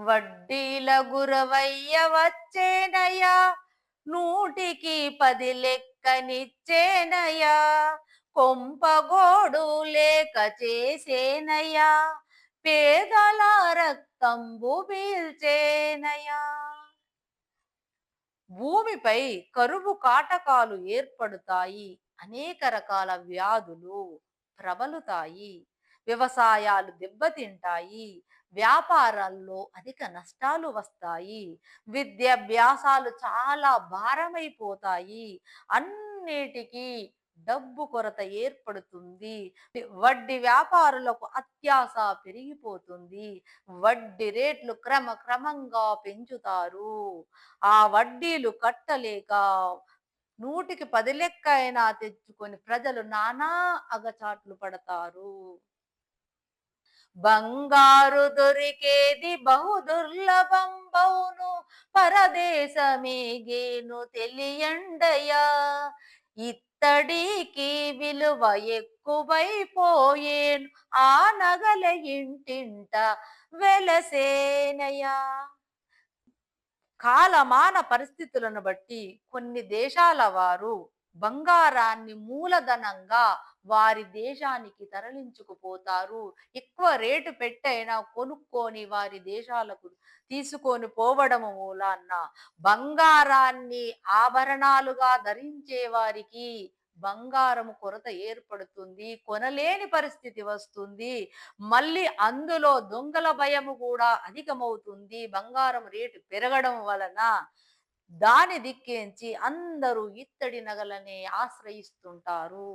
వడ్డీల గురవయ్య వచ్చేనయ్యా నూటికి పది లెక్కనిచ్చేనయ్యా. కొంపగోడు లేక చేసేనయ్యా. పేదల రక్తంబు పీల్చేనయ్యా. భూమిపై కరువు కాటకాలు ఏర్పడుతాయి. అనేక రకాల వ్యాధులు ప్రబలుతాయి. వ్యవసాయాలు దెబ్బతింటాయి. వ్యాపారాల్లో అధిక నష్టాలు వస్తాయి. విద్యాభ్యాసాలు చాలా భారమైపోతాయి. అన్నిటికీ డబ్బు కొరత ఏర్పడుతుంది. వడ్డీ వ్యాపారులకు అత్యాశ పెరిగిపోతుంది. వడ్డీ రేట్లు క్రమక్రమంగా పెంచుతారు. ఆ వడ్డీలు కట్టలేక నూటికి పది లెక్క అయినా తెచ్చుకొని ప్రజలు నానా అగచాట్లు పడతారు. బంగారు దొరికేది బహు దుర్లభం బౌను పరదేశమేగేను తెలియండయా? ఇత్తడికి విలువ ఎక్కువైపోయేను ఆ నగల ఇంటింట వెలసేనయా? కాలమాన పరిస్థితులను బట్టి కొన్ని దేశాల వారు బంగారాన్ని మూలధనంగా వారి దేశానికి తరలించుకుపోతారు. ఎక్కువ రేటు పెట్టైనా కొనుక్కొని వారి దేశాలకు తీసుకొని పోవడము మూలాన్న బంగారాన్ని ఆభరణాలుగా ధరించే వారికి బంగారము కొరత ఏర్పడుతుంది కొనలేని పరిస్థితి వస్తుంది. మళ్ళీ అందులో దొంగల భయము కూడా అధికమవుతుంది. బంగారం రేటు పెరగడం వలన దాని దిక్కించి అందరూ ఇత్తడి నగలనే ఆశ్రయిస్తుంటారు.